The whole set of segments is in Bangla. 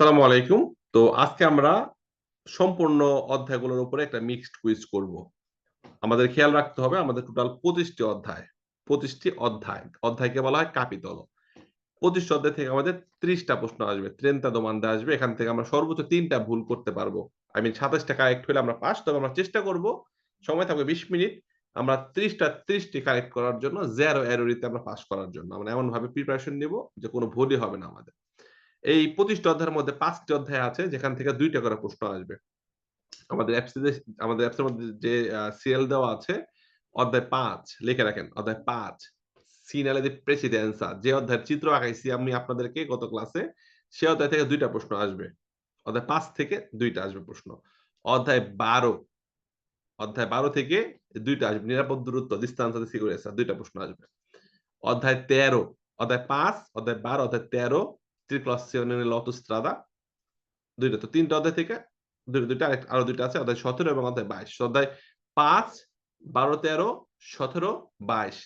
আসসালামু আলাইকুম। তো আজকে আমরা সম্পূর্ণ অধ্যায়গুলোর উপরে একটা মিক্সড কুইজ করব। আমাদের খেয়াল রাখতে হবে, আমাদের টোটাল পঁচিশটি অধ্যায়। পঁচিশটি অধ্যায়। অধ্যায়কে বলা হয় কাপিতল পঁচিশটি অধ্যায় থেকে আমাদের ত্রিশটা প্রশ্ন আসবে ত্রেনতা দোমান্দা আসবে। এখান থেকে আমরা সর্বোচ্চ তিনটা ভুল করতে পারব। আই মিন সাতাশটা কারেক্ট হলে আমরা পাস, তবে আমরা চেষ্টা করব, সময় থাকবে বিশ মিনিট। আমরা ত্রিশটা ত্রিশটি কারেক্ট করার জন্য জেরো এরোরিতে আমরা পাস করার জন্য। আমরা এমন ভাবে প্রিপারেশন নিব যে কোনো ভুলই হবে না আমাদের। এই পঁচিশটি অধ্যায়ের মধ্যে পাঁচটি অধ্যায় আছে, যেখান থেকে দুইটা করে প্রশ্ন আসবে। আমাদের আমাদের অ্যাপসের মধ্যে যে সিএল দেওয়া আছে, অধ্যায় পাঁচ, লিখে রাখেন, অধ্যায় পাঁচ সিনালে যে প্রেসিডেন্সা যে অধ্যায়ের চিত্র আঁকাইছি আমি আপনাদেরকে গত ক্লাসে সে অধ্যায় থেকে দুইটা প্রশ্ন আসবে। অধ্যায় পাঁচ থেকে দুইটা আসবে প্রশ্ন। অধ্যায় বারো অধ্যায় বারো থেকে দুইটা আসবে, নিরাপদ, দূরত্ব ডিস্টান্স দুইটা প্রশ্ন আসবে। অধ্যায় তেরো, অধ্যায় পাঁচ, অধ্যায় বারো, অধ্যায় তেরো দুইটা তো তিনটা অধ্যায় থেকে, দুইটা আরও দুইটা আছে, অধ্যায় সতেরো এবং অধ্যায় বাইশ। অধ্যায় পাঁচ, বারো, তেরো, সতেরো, বাইশ।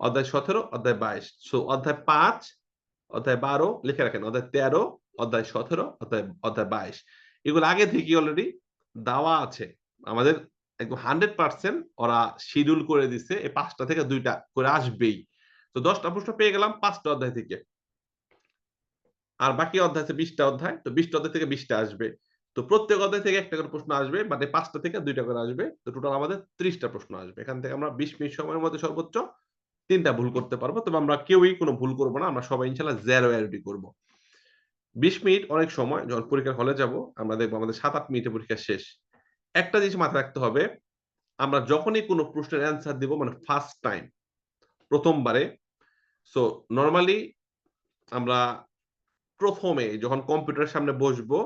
অধ্যায় সতেরো, অধ্যায় বাইশ। সো অধ্যায় পাঁচ, অধ্যায় বারো, লিখে রাখেন, অধ্যায় তেরো, অধ্যায় সতেরো, অধ্যায় অধ্যায় বাইশ। এগুলো আগে থেকে অলরেডি দেওয়া আছে। আমাদের একদম হান্ড্রেড পার্সেন্ট ওরা শিডিউল করে দিচ্ছে এই পাঁচটা থেকে দুইটা করে আসবেই। তো দশটা প্রশ্ন পেয়ে গেলাম পাঁচটা অধ্যায় থেকে। আর বাকি অধ্যায় আছে বিশটা অধ্যায়। তো বিশটা অধ্যায় থেকে বিশটা আসবে। তো প্রত্যেক অধ্যায় থেকে একটা করে প্রশ্ন আসবে মানে পাঁচটা থেকে দুইটা করে আসবে। তো টোটাল আমাদের ত্রিশটা প্রশ্ন আসবে। এখান থেকে আমরা বিশ মিনিট সময়ের মধ্যে সর্বোচ্চ তিনটা ভুল করতে পারব। তবে আমরা কেউই কোনো ভুল করব না, আমরা সবাই ইনশাল্লাহ জেরো এরোটি করব। বিশ মিনিট অনেক সময়, যখন পরীক্ষার হলে যাব, আমরা দেখব আমাদের সাত আট মিনিটে পরীক্ষা শেষ। একটা জিনিস মাথায় রাখতে হবে, আমরা যখনই কোনো প্রশ্নের অ্যান্সার দিব মানে ফার্স্ট টাইম প্রথমবারে সো নর্মালি আমরা প্রথমে যখন কম্পিউটার সামনে বসবো,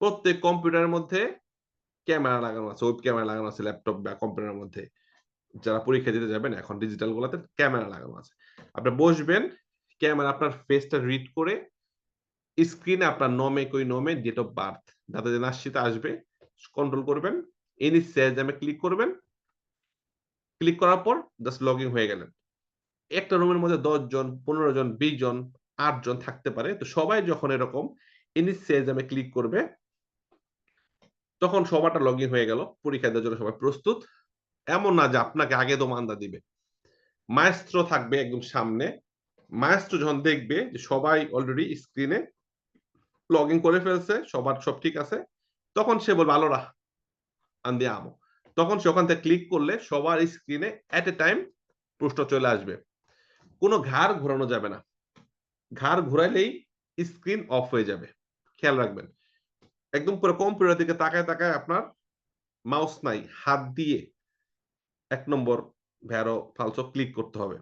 প্রত্যেক কম্পিউটারের মধ্যে ক্যামেরা লাগানো আছে ওয়েব ক্যামেরা লাগানো আছে ল্যাপটপ বা কম্পিউটারের মধ্যে। যারা পরীক্ষা দিতে যাবেন, এখন ডিজিটাল গুলাতে ক্যামেরা লাগানো আছে। আপনি বসবেন, ক্যামেরা আপনার ফেসটা রিড করে স্ক্রিনে আপনার নমে কই নমে ডেট অফ বার্থ যাতে যে নাশ্চিতে আসবে কন্ট্রোল করবেন এনি সেজ আমি ক্লিক করবেন। ক্লিক করার পর জাস্ট লগ ইন হয়ে গেলেন। একটা রুমের মধ্যে দশ জন পনেরো জন, বিশ জন আটজন থাকতে পারে। তো সবাই যখন এরকম ইনিসিয়াজমে ক্লিক করবে, তখন সবারটা লগ হয়ে গেল। পরীক্ষা দেওয়ার জন্য সবাই প্রস্তুত। এমন না যে আপনাকে আগে দোমান্দা দিবে। মায়েস্ত্র থাকবে একদম সামনে। মায়েস্ত্র যখন দেখবে যে সবাই অলরেডি স্ক্রিনে লগ করে ফেলছে, সবার সব ঠিক আছে, তখন সে বলবে, আলোরা, আন্দি আমো। তখন সে ওখান থেকে ক্লিক করলে সবার স্ক্রিনে এট এ টাইম প্রশ্ন চলে আসবে। কোনো ঘাড় ঘোরানো যাবে না। ঘাড় ঘুরাইলেই স্ক্রিন অফ হয়ে যাবে। খেয়াল রাখবেন। একদম পুরো কম্পিউটার দিকে তাকায় তাকায় আপনার মাউস নাই, হাত দিয়ে এক নম্বর ভ্যারো ফালসো ক্লিক করতে হবে।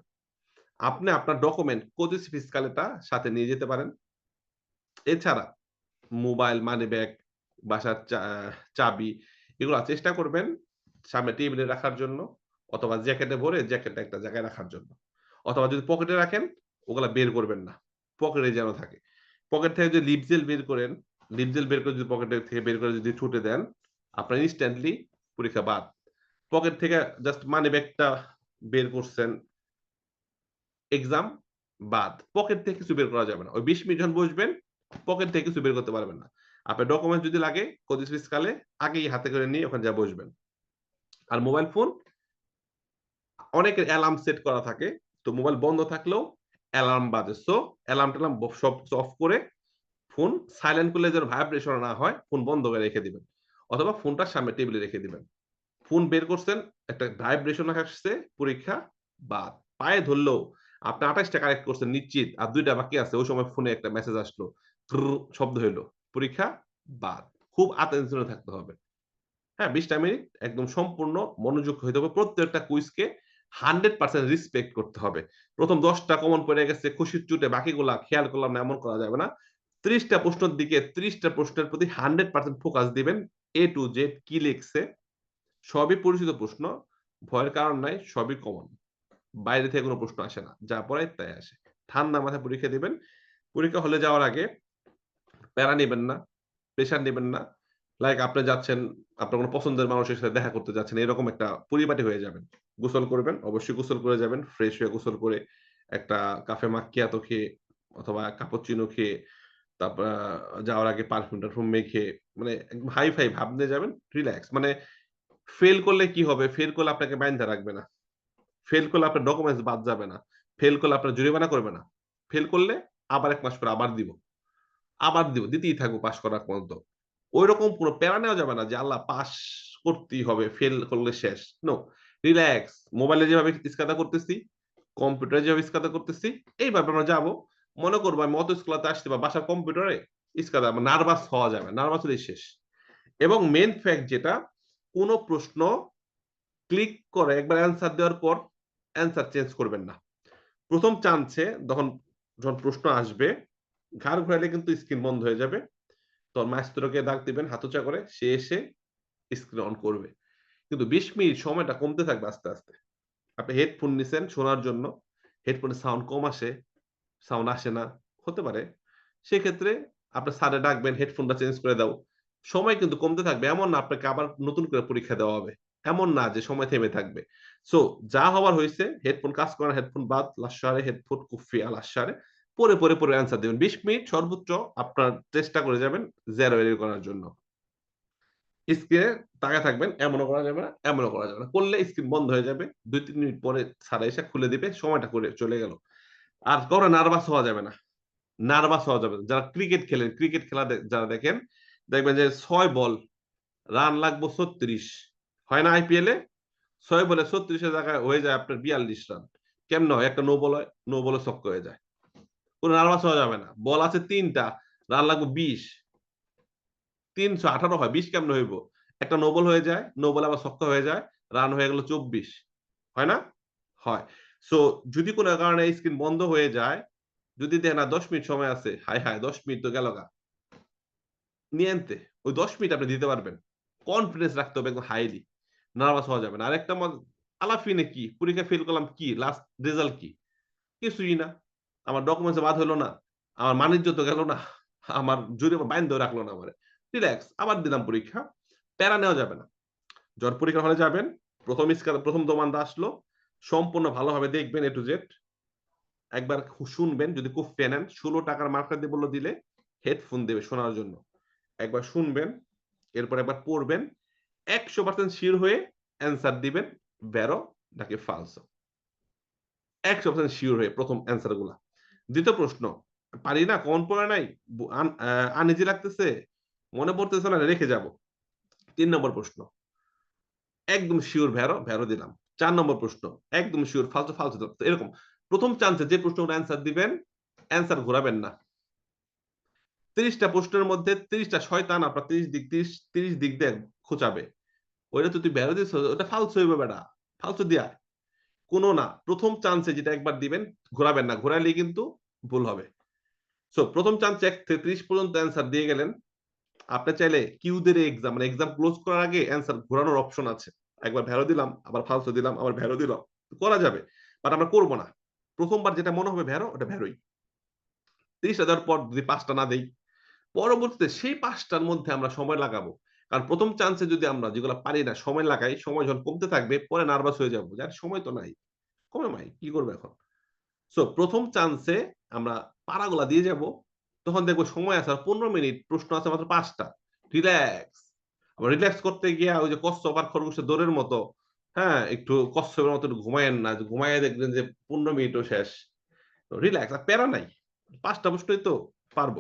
আপনি আপনার ডকুমেন্ট কোদিস ফিসকালেটা সাথে নিয়ে যেতে পারেন। এছাড়া মোবাইল মানি ব্যাগ বাসার চাবি এগুলো চেষ্টা করবেন সামনে টেবিলে রাখার জন্য অথবা জ্যাকেটে ভরে জ্যাকেটটা একটা জায়গায় রাখার জন্য। অথবা যদি পকেটে রাখেন, ওগুলা বের করবেন না। পকেটে যেন থাকে। পকেট থেকে যদি লিপজেল বের করেন লিপজেল বের করে যদি পকেট থেকে বের করে যদি ছুটে দেন, আপনার ইনস্ট্যান্টলি পরীক্ষা বাদ। পকেট থেকে জাস্ট মানি ব্যাগটা বের করছেন এক্সাম বাদ। পকেট থেকে কিছু বের করা যাবে না। ওই বিশ মিনিট বসবেন পকেট থেকে কিছু বের করতে পারবেন না। আপনার ডকুমেন্ট যদি লাগে কদিস কালে আগেই হাতে করে নিয়ে ওখানে যা বসবেন। আর মোবাইল ফোন অনেকের অ্যালার্ম সেট করা থাকে, তো মোবাইল বন্ধ থাকলেও অ্যালার্ম বাজে। সো অ্যালার্ম ট্যালার্ম সব অফ করে ফোন সাইলেন্ট করলে যেন ভাইব্রেশন না হয় ফোন বন্ধ করে রেখে দিবেন। অথবা ফোনটার সামনে টেবিলে রেখে দিবেন। ফোন বের করছেন, একটা ভাইব্রেশন আসছে, পরীক্ষা বাদ। পায়ে ধরলেও আপনি আঠাশটা কারেক্ট করছেন নিশ্চিত, আর দুইটা বাকি আছে, ওই সময় ফোনে একটা মেসেজ আসলো শব্দ হইল, পরীক্ষা বাদ। খুব আতেনশনে থাকতে হবে। হ্যাঁ বিশটা মিনিট একদম সম্পূর্ণ মনোযোগ হইতে হবে প্রত্যেকটা কুইজকে হান্ড্রেড পার্সেন্ট রেসপেক্ট করতে হবে। প্রথম দশটা কমন পড়ে গেছে, খুশির চুটে বাকিগুলা খেয়াল করলাম না, এমন করা যাবে না। ত্রিশটা প্রশ্নের দিকে ত্রিশটা প্রশ্নের প্রতি হান্ড্রেড পার্সেন্ট ফোকাস দিবেন এ টু জেড কি লিখছে, সবই পরিচিত প্রশ্ন, ভয়ের কারণ নাই, সবই কমন বাইরে থেকে কোনো প্রশ্ন আসে না, যা পড়ায় তাই আসে। ঠান্ডা মাথায় পরীক্ষা দিবেন, পরীক্ষা হলে যাওয়ার আগে প্যারা নেবেন না প্রেশার নেবেন না লাইক আপনি যাচ্ছেন, আপনার কোনো পছন্দের মানুষের সাথে দেখা করতে যাচ্ছেন, এরকম একটা পরিপাটি হয়ে যাবেন। গোসল করবেন অবশ্যই গোসল করে যাবেন ফ্রেশ হয়ে গোসল করে একটা কাফে মাক্কিয়াতো খেয়ে অথবা কাপচিনো খেয়ে তারপর যাওয়ার আগে পারফিউম-টারফিউম মেখে মানে হাই ফাই ভাব নিয়ে যাবেন, রিল্যাক্স। মানে ফেইল করলে কি হবে? ফেইল করলে আপনাকে বাইন্ধা রাখবে না। ফেইল করলে আপনার ডকুমেন্টস বাদ যাবে না। ফেইল করলে আপনার জরিমানা করবে না। ফেইল করলে আবার ১ মাস পরে আবার দিব। আবার দিব। দিতেই থাকব পাস করা পর্যন্ত। ঐরকম কোন প্যারা নেওয়া যাবে না যে আল্লাহ পাস করতেই হবে। ফেল করলে শেষ। নো। রিল্যাক্স। মোবাইলে যেভাবে ইস্কাদা করতেছি, কম্পিউটারে যেভাবে ইস্কাদা করতেছি, এইভাবে আমরা যাব। মনে করব আমি অতো স্কুলাতে আসছি বা বাসার কম্পিউটারে ইস্কাদা নার্ভাস হওয়া যাবে। নার্ভাস হলেই শেষ। এবং মেন ফ্যাক্ট যেটা কোন প্রশ্ন ক্লিক করে একবার অ্যান্সার দেওয়ার পর অ্যান্সার চেঞ্জ করবেন না। প্রথম চান্সে তখন যখন প্রশ্ন আসবে, ঘাড় ঘুরাইলে কিন্তু স্ক্রিন বন্ধ হয়ে যাবে। তখন মাইস্ত্রোকে ডাক দিবেন হাত উঁচা করে। সে এসে স্ক্রিন অন করবে। কিন্তু ২০ মিনিট সময়টা কমতে থাকবে আস্তে, আস্তে। আপনি হেডফোন নিছেন শোনার জন্য। হেডফোনে সাউন্ড কম আসে, সাউন্ড আসে না। হতে পারে। সেক্ষেত্রে আপনার স্যারে ডাকবেন, হেডফোনটা চেঞ্জ করে দাও। সময় কিন্তু কমতে থাকবে। এমন না আপনাকে আবার নতুন করে পরীক্ষা দেওয়া হবে। এমন না যে সময় থেমে থাকবে। সো যা হওয়ার হয়েছে হেডফোন কাজ করার হেডফোন বাদ। লাস্যারে হেডফোন কুফি আল আশারে পড়ে, পড়ে, পড়ে অ্যান্সার দিবেন। ২০ মিনিট সর্বোচ্চ আপনার চেষ্টা করে যাবেন 0 এর করার জন্য। স্ক্রিনে তাকায় থাকবেন। এমনও করা যাবে না, এমনও করা যাবে না। করলে স্ক্রিন বন্ধ হয়ে যাবে। ২-৩ মিনিট পরে স্যার এসে খুলে দিবে। সময়টা করে চলে গেল। আর কারও নার্ভাস হওয়া যাবে না। নার্ভাস হওয়া যাবে যারা ক্রিকেট খেলেন, ক্রিকেট খেলা যারা দেখেন, দেখবেন যে ৬ বল, রান লাগবো ৩৬ হয় না আইপিএল এ? ৬ বলে ৩৬ এর জায়গায় হয়ে যায় আপনার ৪২ রান। কেমনে হয়? একটা নো বল হয়, নো বলে ছক্কা হয়ে যায়। কোনো নার্ভাস হওয়া যাবে না। বল আছে ৩ টা, রান লাগবে ২০ ৩১৮ হয়, ২০ কেমনে হইব? একটা নো বল হয়ে যায়, নো বলে আবার ছক্কা হয়ে যায়, রান হয়ে গেল ২৪ হয় না? হয়। সো যদি কোন কারণে স্ক্রিন বন্ধ হয়ে যায়, যদি দেখেন আর ১০ মিনিট সময় আছে, হায়, হায় ১০ মিনিট তো গেল গা। নিয়েন্তে। ওই ১০ মিনিট আপনি দিতে পারবেন। কনফিডেন্স রাখতে হবে একদম হাইলি। নার্ভাস হওয়া যাবে না। আরেকটা মজ আলাফিনে কি? পরীক্ষা ফেইল করলাম কি? লাস্ট রেজাল্ট কি? কিছুই না। আমার ডকুমেন্টস বাদ হইল না। আমার মানিজ্য তো গেল না। আমার জরিমানা বাইন্ধাও রাখল না আমারে। রিল্যাক্স। আবার দিলাম পরীক্ষা। প্যারা নেওয়া যাবে না। যখন পরীক্ষার হলে যাবেন, ১ম ইস্কাদা ১ম দোমানদা আসলো। সম্পূর্ণ ভালোভাবে দেখবেন এ টু জেড। একবার শুনবেন যদি কুফিয়া নেন, ৳১৬ র মার্কার দিয়ে বলল দিলে, হেডফোন দেবে শোনার জন্য। একবার শুনবেন, এরপর একবার পড়বেন। ১০০% সিউর হয়ে অ্যান্সার দিবেন, ভেরো নাকি ফালসো। ১০০% সিউর হয়ে প্রথম অ্যান্সারগুলা। দ্বিতীয় প্রশ্ন, পারি না, কমন পড়ে নাই, বু আন আ আনইজি লাগতেছে, মনে পড়তেছে না, রেখে যাব। ৩ নম্বর প্রশ্ন। একদম সিউর ভেরো, ভেরো দিলাম। ৪ নম্বর প্রশ্ন, একদম ফালসো, ফালসো দিলাম। এরকম ১ম চান্সে যে প্রশ্নগুলো অ্যান্সার দিবেন, অ্যান্সার ঘোরাবেন না। ৩০ প্রশ্নের মধ্যে ৩০ শয়তান আপনার ৩০ দিক ৩০ ৩০ দিক দিয়ে খোঁচাবে। ওইটা তো তুই ভেরো দিছ, ওটা ফালসো হইবে বেটা। ফালসো দিয়া। কোন না। ১ম চান্সে যেটা একবার দিবেন, ঘোরাবেন না। ঘোরাইলেই কিন্তু ভুল হবে। সো ১ম চান্সে ১ থেকে ৩০ পর্যন্ত অ্যান্সার দিয়ে গেলেন। আপনি চাইলে কিউদের এক্সাম মানে এক্সাম ক্লোজ করার আগে অ্যান্সার ঘোরানোর অপশন আছে। একবার ভেরো দিলাম, আবার ফালসো দিলাম, আবার ভেরো দিলাম। করা যাবে। বাট আমরা করব না। প্রথমবার যেটা মনে হবে ভেরো, ওটা ভেরোই। ৩০ টা দেওয়ার পর যদি পাঁচটা না দেই, পরবর্তীতে সেই পাঁচটার মধ্যে আমরা সময় লাগাবো। কারণ প্রথম চান্সে যদি আমরা যেগুলা পারি না সময় লাগাই, সময় যখন কমতে থাকবে, পরে নার্ভাস হয়ে যাব। যে আর সময় তো নাই। কমে নাই। কি করব এখন? সো প্রথম চান্সে আমরা পারাগুলা দিয়ে যাব। তখন দেখব সময় আছে আর ১৫ মিনিট, প্রশ্ন আছে মাত্র ৫ টা। রিল্যাক্স। আবার রিল্যাক্স করতে গিয়া ওই যে কচ্ছপ আর খরগোশের দৌড়ের মতো, হ্যাঁ? একটু কচ্ছপের মতো ঘুমায়েন না। ঘুমাইয়া দেখবেন যে ১৫ মিনিটও শেষ। রিল্যাক্স। আর প্যারা নাই। ৫ টা প্রশ্নই তো পারব।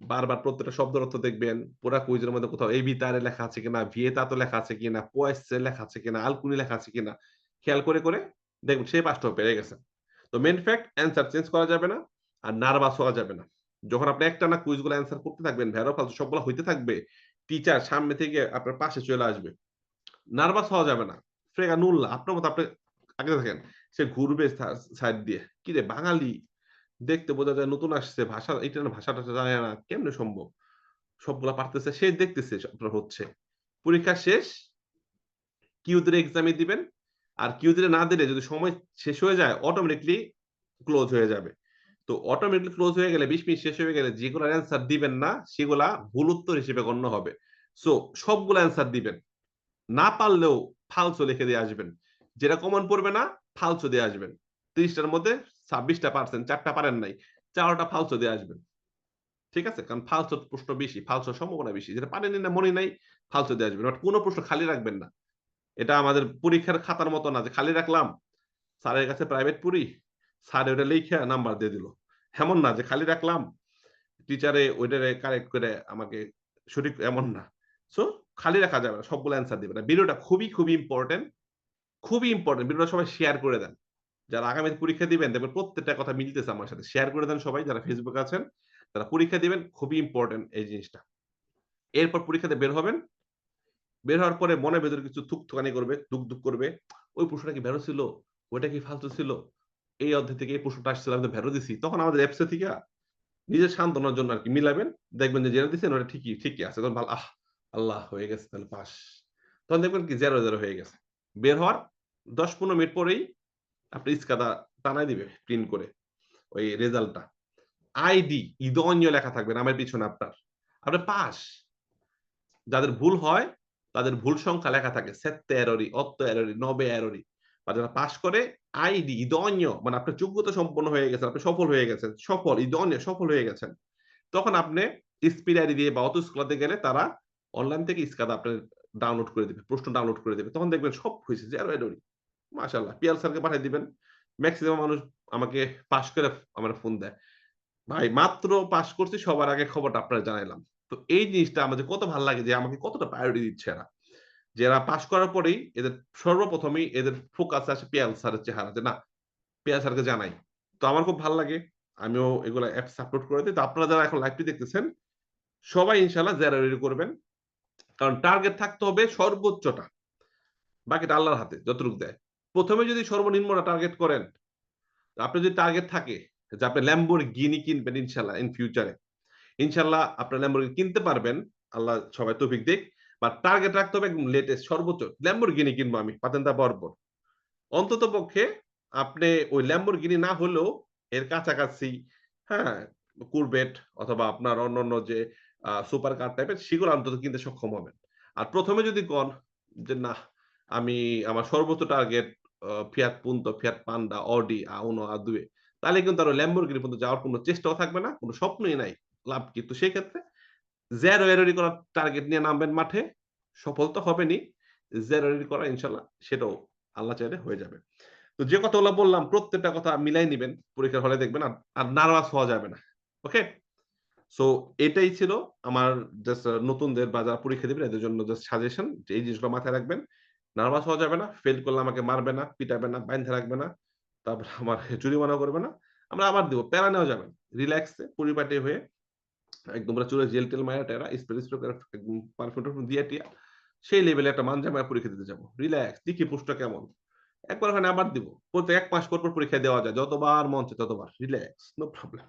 বারবার প্রত্যেকটা শব্দের অর্থ দেখবেন। পুরা কুইজের মধ্যে কোথাও এভিতারে লেখা আছে কিনা, ভিয়েতাতো লেখা আছে কিনা, পোয়েসে লেখা আছে কিনা, আলকুনি লেখা আছে কিনা, খেয়াল করে, করে দেখবেন সেই ৫ টাও পেরে গেছে তো মেন ফ্যাক্ট অ্যান্সার চেঞ্জ করা যাবে না। আর নার্ভাস হওয়া যাবে না। যখন আপনি একটানা কুইজগুলো অ্যান্সার করতে থাকবেন, ভেরো ফালসো সবগুলা হইতে থাকবে, টিচার সামনে থেকে আপনার পাশে চলে আসবে। নার্ভাস হওয়া যাবে না। ফ্রেগা নুল্লাহ। আপনার মতো আপনি আগে দেখেন, সে ঘুরবে সাইড দিয়ে। কিরে বাঙালি, দেখতে বোঝা যায় নতুন আসছে, ভাষা এটা না ভাষা-টাষা জানে না। কেমনে সম্ভব? সবগুলা পারতেছে, সে দেখতেছে আপনার হচ্ছে। পরীক্ষা শেষ, কিউ দের এক্সামে দিবেন। আর কিউ দের না দিলে যদি সময় শেষ হয়ে যায়, অটোমেটিকলি ক্লোজ হয়ে যাবে। তো অটোমেটিক্যালি ক্লোজ হয়ে গেলে ২০ মিনিট শেষ হয়ে গেলে যেগুলার অ্যান্সার দিবেন না, সেগুলা ভুল উত্তর হিসেবে গণ্য হবে। সো সবগুলা অ্যান্সার দিবেন। না পারলেও ফালসো লিখে দিয়ে আসবেন। যেটা কমন পড়বে না, ফালসো দিয়ে আসবেন। ৩০ টার মধ্যে ২৬ টা পারছেন, ৪ টা পারেন নাই। ৪ টা ফালসো দিয়ে আসবেন। ঠিক আছে? কারণ ফালতু প্রশ্ন বেশি, ফালতুর সম্ভাবনা বেশি। যেটা পারেনি না মনে নাই, ফালতু দিয়ে আসবেন। বাট কোন প্রশ্ন খালি রাখবেন না। এটা আমাদের পরীক্ষার খাতার মতো না যে খালি রাখলাম, স্যারের কাছে প্রাইভেট পড়ি, স্যার ওটা লিখে নাম্বার দিয়ে দিল। এমন না যে খালি রাখলাম, টিচারে ওইটারে কারেক্ট করে আমাকে সঠিক এমন না। সো খালি রাখা যাবে না। সবগুলো অ্যান্সার দিবে না। ভিডিওটা খুবই, খুবই ইম্পোর্টেন্ট। খুবই ইম্পোর্টেন্ট। ভিডিওটা সবাই শেয়ার করে দেন। যারা আগামীতে পরীক্ষা দিবেন দেখবেন প্রত্যেকটা কথা মিলতেছে আমার সাথে। শেয়ার করে দেন সবাই যারা ফেসবুকে আছেন। তারা পরীক্ষা দিবেন খুবই ইম্পর্টেন্ট এই জিনিসটা। এরপর পরীক্ষাতে বের হবেন। বের হওয়ার পরে মনের ভেতরে কিছু থুকথুকানি করবে, দুক-দুক করবে। ওই প্রশ্নটা কি ভ্যারো ছিল? ওইটা কি ফালতু ছিল? এই অধ্যায় থেকে এই প্রশ্নটা আসছিল আমি তো দিছি। তখন আমাদের অ্যাপসে থেকে নিজের সান্ত্বনার জন্য আরকি মিলাবেন। দেখবেন যে যেটা দিছেন ওটা ঠিকই, ঠিকই আছে। তখন ভালো আহ! আল্লাহ হয়ে গেছে তাহলে পাস। তখন দেখবেন কি 0, 0 হয়ে গেছে। বের হওয়ার ১০-১৫ মিনিট পরেই আপনি ইস্কাদা টানায় দিবে প্রিন্ট করে। ওই রেজাল্টটা। আইডি ইদোঞ্জ লেখা থাকবে নামের পিছনে আপনার। আপনি পাস। যাদের ভুল হয় তাদের ভুল সংখ্যা লেখা থাকে। সেত্তে এররি, অত্তে এররি, নবে এররি। বা যারা পাস করে আইডি ইদোঞ্জ মানে আপনার যোগ্যতা সম্পন্ন হয়ে গেছেন, আপনি সফল হয়ে গেছেন। সফল ইদোঞ্জ সফল হয়ে গেছেন। তখন আপনি স্পিড আইডি দিয়ে বা অটো স্কলাতে গেলে তারা অনলাইন থেকে ইস্কাদা আপনার ডাউনলোড করে দিবে। প্রশ্ন ডাউনলোড করে দিবে। তখন দেখবেন সব হইছে 0 এররি। মাশাআল্লাহ। পিয়াল স্যারকে পাঠায় দিবেন। মেক্সিমাম মানুষ আমাকে পাস করে আমার ফোন দেয়। ভাই মাত্র পাস করছি সবার আগে খবরটা আপনারা জানাইলাম। তো এই জিনিসটা আমাদের কত ভালো লাগে যে আমাকে কতটা প্রায়োরিটি দিচ্ছে এরা। যে এরা পাস করার পরেই এদের সর্বপ্রথমেই এদের ফোকাস আসে পিয়াল স্যারের চেহারা যে না পিয়াল স্যারকে জানাই। তো আমার খুব ভালো লাগে। আমিও এগুলা অ্যাপস আপলোড করে দেই। তো আপনারা যারা এখন লাইভটি দেখতেছেন সবাই ইনশাআল্লাহ 0 এররি করবেন। কারণ টার্গেট থাকতে হবে সর্বোচ্চটা। বাকিটা আল্লাহর হাতে যতটুকু দেয়। প্রথমে যদি সর্বনিম্নটা টার্গেট করেন, আপনার যদি টার্গেট থাকে যে আপনি ল্যাম্বোর গিনি কিনবেন ইনশাআল্লাহ ইন ফিউচারে। ইনশাআল্লাহ আপনার ল্যাম্বরগিনি কিনতে পারবেন। আল্লাহ সবাই তৌফিক দিক। বাট টার্গেট রাখতে হবে একদম লেটেস্ট সর্বোচ্চ। ল্যাম্বরগিনি কিনবো আমি পাতেন্তা পাওয়ার পর। অন্ততপক্ষে আপনি ওই ল্যাম্বরগিনি না হলেও এর কাছাকাছি হ্যাঁ, কুরভেট অথবা আপনার অন্যান্য যে সুপার কার টাইপের সেগুলো অন্তত কিনতে সক্ষম হবেন। আর প্রথমে যদি কন যে না আমি আমার সর্বোচ্চ টার্গেট আ Fiat Punto, Fiat Panda, Audi, Uno, আদুয়ে তাহলে কিন্তু আর ল্যাম্বরগিনি পর্যন্ত যাওয়ার কোনো চেষ্টাও থাকবে না। কোনো স্বপ্নই নাই। লাভ কিন্তু সেক্ষেত্রে 0 এররি করার টার্গেট নিয়ে নামবেন মাঠে। সফল তো হবেনি 0 এররি করা ইনশাআল্লাহ সেটাও আল্লাহ চাইলে হয়ে যাবে। তো যে কথাগুলো বললাম প্রত্যেকটা কথা মিলাই নিবেন। পরীক্ষার হলে দেখবেন আর, নার্ভাস হওয়া যাবে না। ওকে? সো এটাই ছিল আমার জাস্ট নতুনদের বা যারা পরীক্ষা দিবেন এদের জন্য জাস্ট সাজেশন যে এই জিনিসগুলো মাথায় রাখবেন। নার্ভাস হওয়া যাবে না। ফেল করলে আমাকে মারবে না, পিটাবে না, বাইন্ধা রাখবে না। তারপর আমার জরিমানাও করবে না। আমরা আবার দিব। প্যারা নেওয়া যাবে না। রিল্যাক্সে পরিপাটি হয়ে একদম চুলে জেল-টেল মাইরা টাইরা স্প্রে স্প্রে করে একদম পারফিউম-টারফিউম টিয়া সেই লেভেলে একটা মানজা মাইরা পরীক্ষা দিতে যাব। রিল্যাক্স দেখি প্রশ্নটা কেমন। একবার হয় না আবার দিব। প্রত্যেক ১ মাস পর, পর পরীক্ষা দেওয়া যায়। যতবার মন চায় ততবার। Relax, no problem.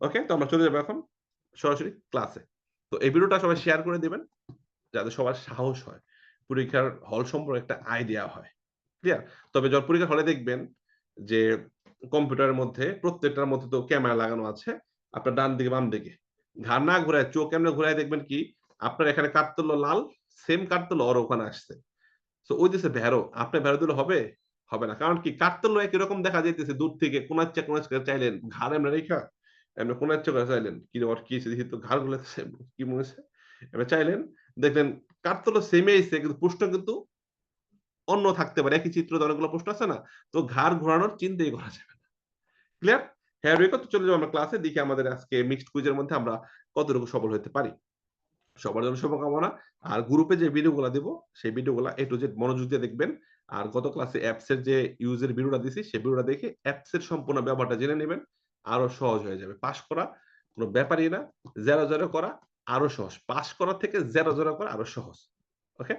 ওকে? তো আমরা চলে যাব এখন সরাসরি ক্লাসে। তো এই ভিডিওটা সবাই শেয়ার করে দিবেন। যাতে সবার সাহস হয়। পরীক্ষার হল সম্পর্কে একটা আইডিয়া হয়। ক্লিয়ার? তবে যখন পরীক্ষার হলে দেখবেন যে কম্পিউটারের মধ্যে প্রত্যেকটার মধ্যে তো ক্যামেরা লাগানো আছে। আপনার ডান দিকে বাম দিকে। ঘাড় না ঘুরায় চোখ এমনে ঘুরায় দেখবেন কি আপনার এখানে কাঠ তুলল লাল, সেম কাঠ তুলল ওর ওখানে আসছে। সো ওই দিছে ভ্যারো। আপনি ভ্যারো দিলে হবে? হবে না। কারণ কি কাঠ তুলল একই রকম দেখা যাইতেছে দূর থেকে কোনাচ্চা, কোনাচ্চা চাইলেন। ঘাড় এমনে রাইখা এমনি কোনাচ্চা করে চাইলেন। কি ওর কি তো ঘাড় গুলাইতেছে কি মনে হইছে? এবার চাইলেন দেখলেন কাঠ তুলল সেমই কিন্তু প্রশ্ন কিন্তু অন্য থাকতে পারে। একই চিত্রতে অনেকগুলো প্রশ্ন আছে না? তো ঘাড় ঘোরানোর চিন্তাই করা যাবে না। ক্লিয়ার? হ্যাঁ, রেকর্ড তো চলে যাব আমরা ক্লাসে। দেখি আমাদের আজকে মিক্সড কুইজের মধ্যে আমরা কতটুকু সফল হইতে পারি। সবার জন্য শুভকামনা। আর গ্রুপে যে ভিডিওগুলা দিব সেই ভিডিওগুলা A to Z মনোযোগ দিয়ে দেখবেন। আর গত ক্লাসে অ্যাপস এর যে ইউজের ভিডিওটা দিছি সেই ভিডিওটা দেখে অ্যাপস এর সম্পূর্ণ ব্যবহারটা জেনে নেবেন আরও সহজ হয়ে যাবে। পাস করা কোনো ব্যাপারই না। 0, 0 করা আরও সহজ। পাস করার থেকে 0, 0 করা আরও সহজ। ওকে?